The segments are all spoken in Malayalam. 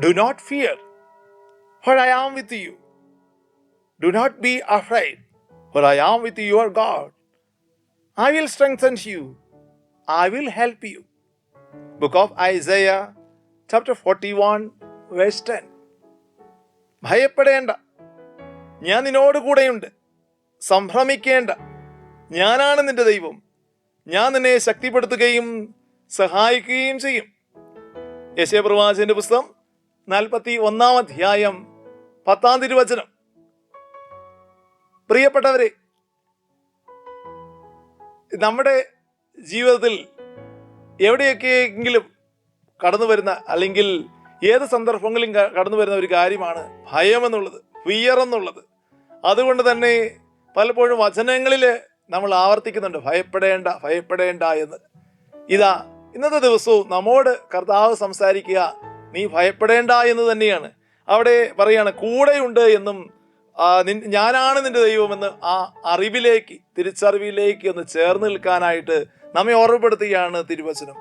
Do not fear, for I am with you. Do not be afraid, for I am with your God. I will strengthen you. I will help you. Book of Isaiah, chapter 41, verse 10. ഭയപ്പെടേണ്ട ഞാൻ നിന്നോട് കൂടെയുണ്ട് സംഭ്രമിക്കേണ്ട ഞാനാണ് നിന്റെ ദൈവം ഞാൻ നിന്നെ ശക്തിപ്പെടുത്തുകയും സഹായിക്കുകയും ചെയ്യും യശയപ്രവാചന്റെ പുസ്തകം നാൽപ്പത്തി ഒന്നാം അധ്യായം പത്താം തിരുവചനം. പ്രിയപ്പെട്ടവരെ നമ്മുടെ ജീവിതത്തിൽ എവിടെയൊക്കെയെങ്കിലും കടന്നു വരുന്ന അല്ലെങ്കിൽ ഏത് സന്ദർഭങ്ങളിലും കടന്നു വരുന്ന ഒരു കാര്യമാണ് ഭയമെന്നുള്ളത് ഫിയർ എന്നുള്ളത്. അതുകൊണ്ട് തന്നെ പലപ്പോഴും വചനങ്ങളിൽ നമ്മൾ ആവർത്തിക്കുന്നുണ്ട് ഭയപ്പെടേണ്ട ഭയപ്പെടേണ്ട എന്ന്. ഇതാ ഇന്നത്തെ ദിവസവും നമ്മോട് കർത്താവ് സംസാരിക്കുക നീ ഭയപ്പെടേണ്ട എന്ന് തന്നെയാണ്. അവിടെ പറയാണ് കൂടെയുണ്ട് എന്നും ഞാനാണ് നിന്റെ ദൈവമെന്ന് ആ അറിവിലേക്ക് തിരിച്ചറിവിലേക്ക് ഒന്ന് ചേർന്ന് നിൽക്കാനായിട്ട് നമ്മെ ഓർമ്മപ്പെടുത്തുകയാണ് തിരുവചനം.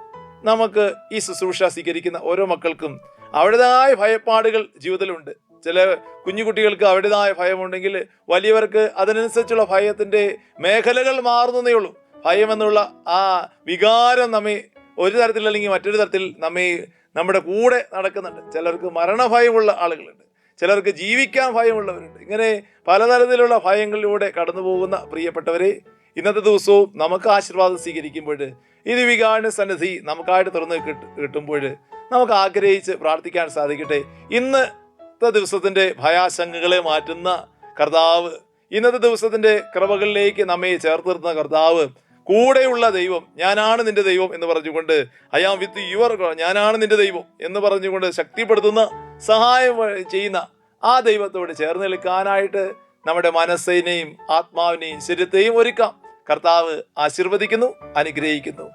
നമുക്ക് ഈ ശുശ്രൂഷ സ്വീകരിക്കുന്ന ഓരോ മക്കൾക്കും അവരുടേതായ ഭയപ്പാടുകൾ ജീവിതത്തിലുണ്ട്. ചില കുഞ്ഞുകുട്ടികൾക്ക് അവരുടേതായ ഭയമുണ്ടെങ്കിൽ വലിയവർക്ക് അതിനനുസരിച്ചുള്ള ഭയത്തിന്റെ മേഖലകൾ മാറുന്നതേ ഉള്ളൂ. ഭയമെന്നുള്ള ആ വികാരം നമ്മെ ഒരു തരത്തിൽ അല്ലെങ്കിൽ മറ്റൊരു തരത്തിൽ നമ്മെ നമ്മുടെ കൂടെ നടക്കുന്നുണ്ട്. ചിലർക്ക് മരണഭയമുള്ള ആളുകളുണ്ട്. ചിലർക്ക് ജീവിക്കാൻ ഭയമുള്ളവരുണ്ട്. ഇങ്ങനെ പലതരത്തിലുള്ള ഭയങ്ങളിലൂടെ കടന്നു പോകുന്ന പ്രിയപ്പെട്ടവരെ ഇന്നത്തെ ദിവസവും നമുക്ക് ആശീർവാദം സ്വീകരിക്കുമ്പോൾ ഈ വികാരണ സന്നിധി നമുക്കായിട്ട് തുറന്ന് കിട്ട് കിട്ടുമ്പോൾ നമുക്ക് ആഗ്രഹിച്ച് പ്രാർത്ഥിക്കാൻ സാധിക്കട്ടെ. ഇന്നത്തെ ദിവസത്തിന്റെ ഭയാശങ്കകളെ മാറ്റുന്ന കർത്താവ് ഇന്നത്തെ ദിവസത്തിന്റെ കൃപകളിലേക്ക് നമ്മെ ചേർത്ത് നിർത്തുന്ന കർത്താവ് കൂടെയുള്ള ദൈവം ഞാനാണ് നിന്റെ ദൈവം എന്ന് പറഞ്ഞുകൊണ്ട് അയാം വിത്ത് യുവർ ഞാനാണ് നിന്റെ ദൈവം എന്ന് പറഞ്ഞുകൊണ്ട് ശക്തിപ്പെടുത്തുന്ന സഹായം ചെയ്യുന്ന ആ ദൈവത്തോട് ചേർന്ന് നിൽക്കാനായിട്ട് നമ്മുടെ മനസ്സിനെയും ആത്മാവിനെയും ശരീരത്തെയും ഒരുക്കാം. കർത്താവ് ആശീർവദിക്കുന്നു അനുഗ്രഹിക്കുന്നു.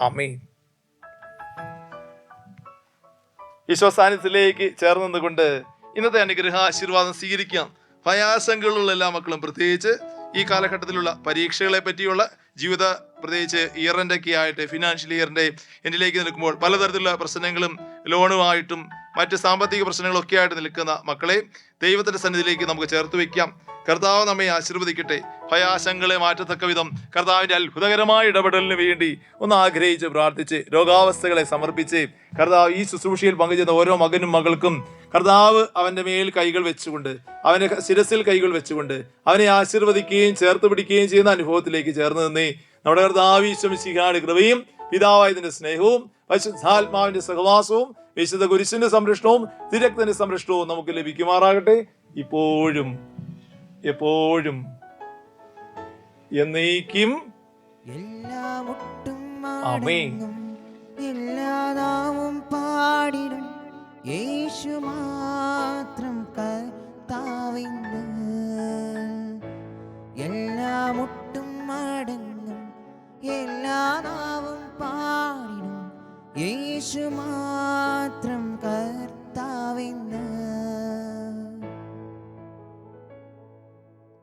അമീൻ ഈശോ സാന്നിധ്യത്തിലേക്ക് ഇന്നത്തെ അനുഗ്രഹ ആശീർവാദം സ്വീകരിക്കാം. ഭയാശങ്കകളുള്ള എല്ലാ മക്കളും പ്രത്യേകിച്ച് ഈ കാലഘട്ടത്തിലുള്ള പരീക്ഷകളെ പറ്റിയുള്ള ജീവിത പ്രത്യേകിച്ച് ഇയറിന്റെ ഒക്കെ ആയിട്ട് ഫിനാൻഷ്യൽ ഇയറിന്റെ എന്നിലേക്ക് നിൽക്കുമ്പോൾ പലതരത്തിലുള്ള പ്രശ്നങ്ങളും ലോണുമായിട്ടും മറ്റ് സാമ്പത്തിക പ്രശ്നങ്ങളൊക്കെ ആയിട്ട് നിൽക്കുന്ന മക്കളെ ദൈവത്തിന്റെ സന്നിധിയിലേക്ക് നമുക്ക് ചേർത്ത് വെക്കാം കർത്താവ് നമ്മെ ആശീർവദിക്കട്ടെ. ഭയാശങ്കളെ മാറ്റത്തക്ക വിധം കർത്താവിന്റെ അത്ഭുതകരമായ ഇടപെടലിന് വേണ്ടി ഒന്ന് ആഗ്രഹിച്ച് പ്രാർത്ഥിച്ച് രോഗാവസ്ഥകളെ സമർപ്പിച്ച് കർത്താവ് ഈ ശുശ്രൂഷയിൽ പങ്കുചെയ്യുന്ന ഓരോ മകനും മകൾക്കും കർത്താവ് അവന്റെ മേൽ കൈകൾ വെച്ചുകൊണ്ട് അവന്റെ ശിരസിൽ കൈകൾ വെച്ചുകൊണ്ട് അവനെ ആശീർവദിക്കുകയും ചേർത്ത് പിടിക്കുകയും ചെയ്യുന്ന അനുഭവത്തിലേക്ക് ചേർന്ന് നിന്നേ. നമ്മുടെ കർത്താവ് ഈശ്വമിശിഹാട് കൃപയും പിതാവായതിന്റെ സ്നേഹവും പരിശുദ്ധാത്മാവിന്റെ സഹവാസവും വിശുദ്ധ കുരിശിന്റെ സംരക്ഷണവും തിരക്തന്റെ സംരക്ഷണവും നമുക്ക് ലഭിക്കുമാറാകട്ടെ. ഇപ്പോഴും എപ്പോഴും എന്നേക്കും എല്ലാ മുട്ടും ആമേൻ. എല്ലാ നാവും പാടിടും. യേശു മാത്രം കർത്താവിന്ന്. എല്ലാ മുട്ടും മടങ്ങും എല്ലാ നാവും പാടിടും. യേശു മാത്രം